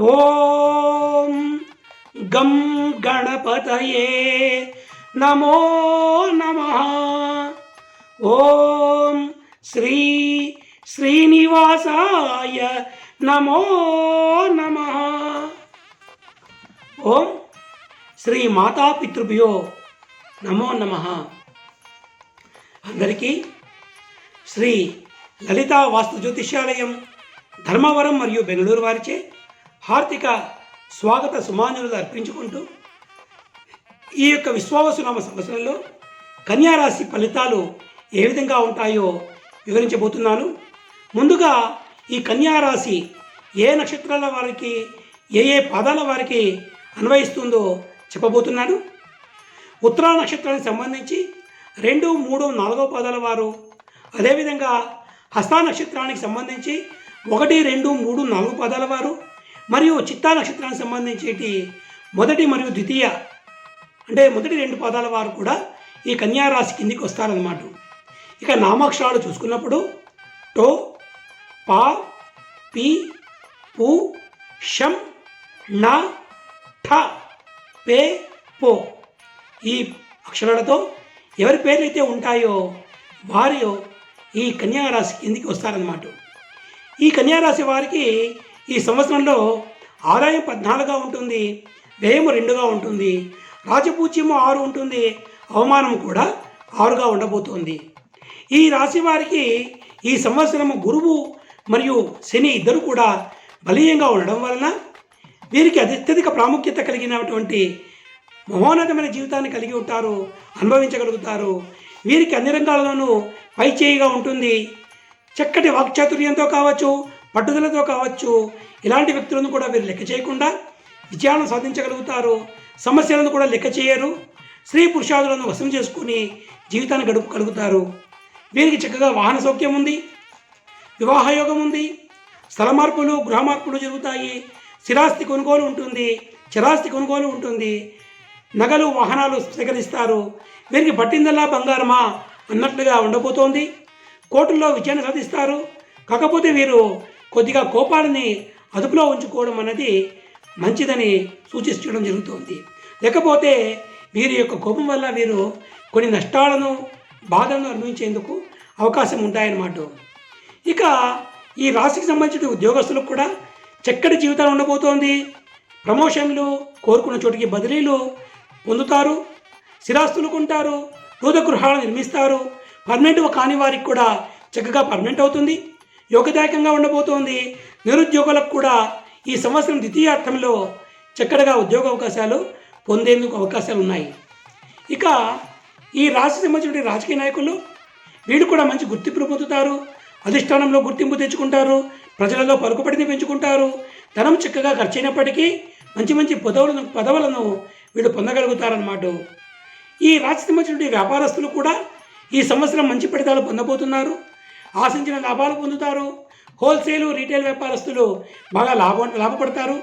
ఓం గం గణపతయే నమో నమ. ఓం శ్రీ శ్రీనివాసాయ నమో నమ. ఓం శ్రీ మాతాపితృభ్యో నమో నమ. అందరికీ శ్రీ లలితా వాస్తు జ్యోతిష్యాలయం ధర్మవరం మరియు బెంగళూరు వారిచే హార్దిక స్వాగత సుమానులు అర్పించుకుంటూ ఈ యొక్క విశ్వావసునామ సంవత్సరంలో కన్యారాశి ఫలితాలు ఏ విధంగా ఉంటాయో వివరించబోతున్నాను. ముందుగా ఈ కన్యారాశి ఏ నక్షత్రాల వారికి ఏ ఏ పాదాల వారికి అన్వయిస్తుందో చెప్పబోతున్నాను. ఉత్తరా నక్షత్రానికి సంబంధించి రెండు మూడు నాలుగో పాదాల వారు అదేవిధంగా హస్త నక్షత్రానికి సంబంధించి ఒకటి రెండు మూడు నాలుగు పాదాల వారు మరియు చిత్తా నక్షత్రానికి సంబంధించి మొదటి మరియు ద్వితీయ అంటే మొదటి రెండు పాదాల వారు కూడా ఈ కన్యారాశి కిందికి వస్తారన్నమాట. ఇక నామాక్షరాలు చూసుకున్నప్పుడు టో పా పి పు షం ణ ఠ పే పో. ఈ అక్షరాలతో ఎవరి పేర్లు అయితే ఉంటాయో వారు ఈ కన్యారాశి కిందికి వస్తారన్నమాట. ఈ కన్యారాశి వారికి ఈ సంవత్సరంలో ఆదాయం పద్నాలుగుగా ఉంటుంది వ్యయం రెండుగా ఉంటుంది రాజపూజ్యము ఆరు ఉంటుంది అవమానం కూడా ఆరుగా ఉండబోతోంది. ఈ రాశి వారికి ఈ సంవత్సరము గురువు మరియు శని ఇద్దరు కూడా బలీయంగా ఉండడం వలన వీరికి అత్యధిక ప్రాముఖ్యత కలిగినటువంటి మహోన్నతమైన జీవితాన్ని కలిగి ఉంటారు అనుభవించగలుగుతారు. వీరికి అన్ని రంగాల్లోనూ పైచేయిగా ఉంటుంది. చక్కటి వాక్చాతుర్యంతో కావచ్చు పట్టుదలతో కావచ్చు ఇలాంటి వ్యక్తులను కూడా వీరు లెక్క చేయకుండా విజయాలను సాధించగలుగుతారు. సమస్యలను కూడా లెక్క చేయరు. స్త్రీ పురుషాదులను వశం చేసుకుని జీవితాన్ని గడుపుగలుగుతారు వీరికి చక్కగా వాహన సౌఖ్యం ఉంది. వివాహయోగం ఉంది. స్థల మార్పులు గృహ మార్పులు జరుగుతాయి. స్థిరాస్తి కొనుగోలు ఉంటుంది. చిరాస్తి కొనుగోలు ఉంటుంది. నగలు వాహనాలు సేకరిస్తారు. వీరికి పట్టిందల్లా బంగారమా అన్నట్లుగా ఉండబోతోంది. కోర్టుల్లో విజయాన్ని సాధిస్తారు. కాకపోతే వీరు కొద్దిగా కోపాలని అదుపులో ఉంచుకోవడం అనేది మంచిదని సూచించడం జరుగుతోంది. లేకపోతే వీరి యొక్క కోపం వల్ల వీరు కొన్ని నష్టాలను బాధలను అనుభవించేందుకు అవకాశం ఉంటాయన్నమాట. ఇక ఈ రాశికి సంబంధించిన ఉద్యోగస్తులకు కూడా చక్కటి జీవితాలు ఉండబోతోంది. ప్రమోషన్లు కోరుకున్న చోటికి బదిలీలు పొందుతారు స్థిరాస్తులు కొంటారు గృహాలను నిర్మిస్తారు. పర్మనెంట్ కాని వారికి కూడా చక్కగా పర్మనెంట్ అవుతుంది. యోగదాయకంగా ఉండబోతోంది. నిరుద్యోగులకు కూడా ఈ సంవత్సరం ద్వితీయార్థంలో చక్కడగా ఉద్యోగ అవకాశాలు పొందేందుకు అవకాశాలు ఉన్నాయి. ఇక ఈ రాశి సంబంధించిన రాజకీయ నాయకులు వీళ్ళు కూడా మంచి గుర్తింపును పొందుతారు. అధిష్టానంలో గుర్తింపు తెచ్చుకుంటారు. ప్రజలలో పలుకుబడిని పెంచుకుంటారు. ధనం చక్కగా ఖర్చు అయినప్పటికీ మంచి మంచి పదవులను పదవులను వీళ్ళు పొందగలుగుతారన్నమాట. ఈ రాశి సంబంధించిన వ్యాపారస్తులు కూడా ఈ సంవత్సరం మంచి ఫలితాలు పొందబోతున్నారు. ఆశించిన లాభాలు పొందుతారు. హోల్సేలు రీటైల్ వ్యాపారస్తులు బాగా లాభం లాభపడతారు.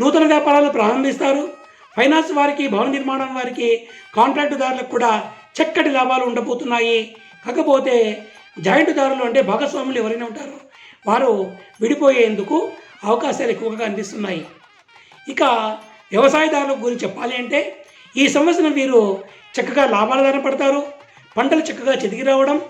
నూతన వ్యాపారాలు ప్రారంభిస్తారు. ఫైనాన్స్ వారికి భవన నిర్మాణం వారికి కాంట్రాక్టుదారులకు కూడా చక్కటి లాభాలు ఉండబోతున్నాయి. కాకపోతే జాయింట్దారులు అంటే భాగస్వాములు ఎవరైనా ఉంటారు. వారు విడిపోయేందుకు అవకాశాలు ఎక్కువగా కనిపిస్తున్నాయి ఇక వ్యవసాయదారుల గురించి చెప్పాలి అంటే ఈ సంవత్సరం వీరు చక్కగా లాభాల ధర పడతారు. పంటలు చక్కగా చెదిగి రావడం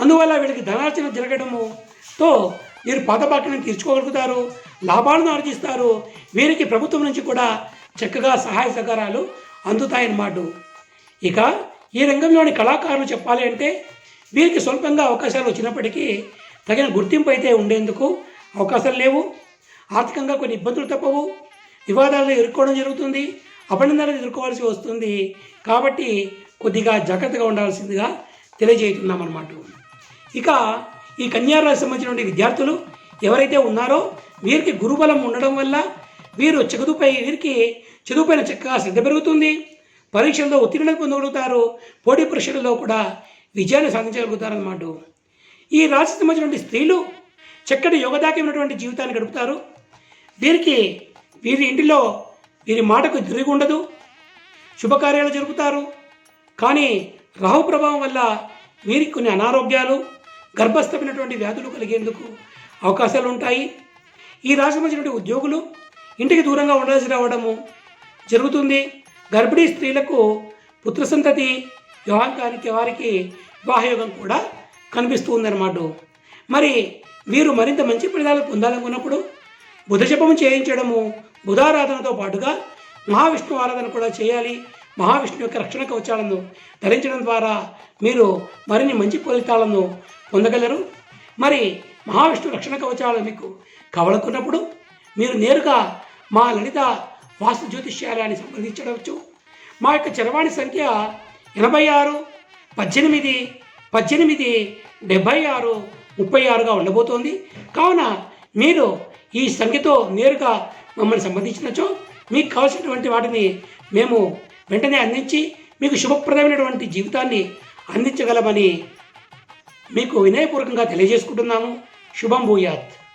అందువల్ల వీళ్ళకి ధనార్చన జరగడముతో వీరు పాత తీర్చుకోగలుగుతారు లాభాలను ఆర్జిస్తారు. వీరికి ప్రభుత్వం నుంచి కూడా చక్కగా సహాయ సహకారాలు అందుతాయన్నమాట ఇక ఈ రంగంలోని కళాకారులు చెప్పాలి అంటే వీరికి స్వల్పంగా అవకాశాలు వచ్చినప్పటికీ తగిన గుర్తింపు అయితే ఉండేందుకు అవకాశాలు లేవు. ఆర్థికంగా కొన్ని ఇబ్బందులు తప్పవు. వివాదాలను ఎదుర్కోవడం జరుగుతుంది. అభినందనలు ఎదుర్కోవాల్సి వస్తుంది. కాబట్టి కొద్దిగా జాగ్రత్తగా ఉండాల్సిందిగా తెలియజేయతున్నాం అన్నమాట ఇక ఈ కన్యారాశి సంబంధించినటువంటి విద్యార్థులు ఎవరైతే ఉన్నారో వీరికి గురుబలం ఉండడం వల్ల వీరు చదువుపై వీరికి చదువుపైన చక్కగా శ్రద్ధ పెరుగుతుంది. పరీక్షల్లో ఉత్తీర్ణత పొందగలుగుతారు. పోటీ పరీక్షల్లో కూడా విజయాన్ని సాధించగలుగుతారన్నమాట. ఈ రాశి సంబంధించినటువంటి స్త్రీలు చక్కటి యోగదాకమైనటువంటి జీవితాన్ని గడుపుతారు. వీరికి వీరి ఇంటిలో వీరి మాటకు తిరిగి ఉండదు. శుభకార్యాలు జరుపుతారు. కానీ రాహు ప్రభావం వల్ల వీరికి కొన్ని అనారోగ్యాలు గర్భస్థమైనటువంటి వ్యాధులు కలిగేందుకు అవకాశాలు ఉంటాయి ఈ రాశి సంబంధించినటువంటి ఉద్యోగులు ఇంటికి దూరంగా ఉండాల్సి రావడము జరుగుతుంది. గర్భిణీ స్త్రీలకు పుత్ర సంతతి వివాహానికి వారికి వివాహయోగం కూడా కనిపిస్తుందన్నమాట. మరి వీరు మరింత మంచి ఫలితాలు పొందాలనుకున్నప్పుడు బుధ జపము చేయించడము బుధారాధనతో పాటుగా మహావిష్ణు ఆరాధన కూడా చేయాలి. మహావిష్ణు యొక్క రక్షణ కవచాలను ధరించడం ద్వారా మీరు మరిన్ని మంచి ఫలితాలను పొందగలరు. మరి మహావిష్ణు రక్షణ కవచాలు మీకు కవలుకున్నప్పుడు మీరు నేరుగా మా లలిత వాస్తు జ్యోతిష్యాలయాన్ని సంప్రదించవచ్చు. మా యొక్క చరవాణి సంఖ్య ఎనభై ఆరు పద్దెనిమిది పద్దెనిమిది డెబ్భై ఆరు ముప్పై ఆరుగా ఉండబోతోంది. కావున మీరు ఈ సంఖ్యతో నేరుగా మమ్మల్ని సంబంధించినచో మీకు కావాల్సినటువంటి వాటిని మేము వెంటనే అందించి మీకు శుభప్రదమైనటువంటి జీవితాన్ని అందించగలమని మీకు వినయపూర్వకంగా తెలియజేసుకుంటున్నాము. శుభం భూయాత్.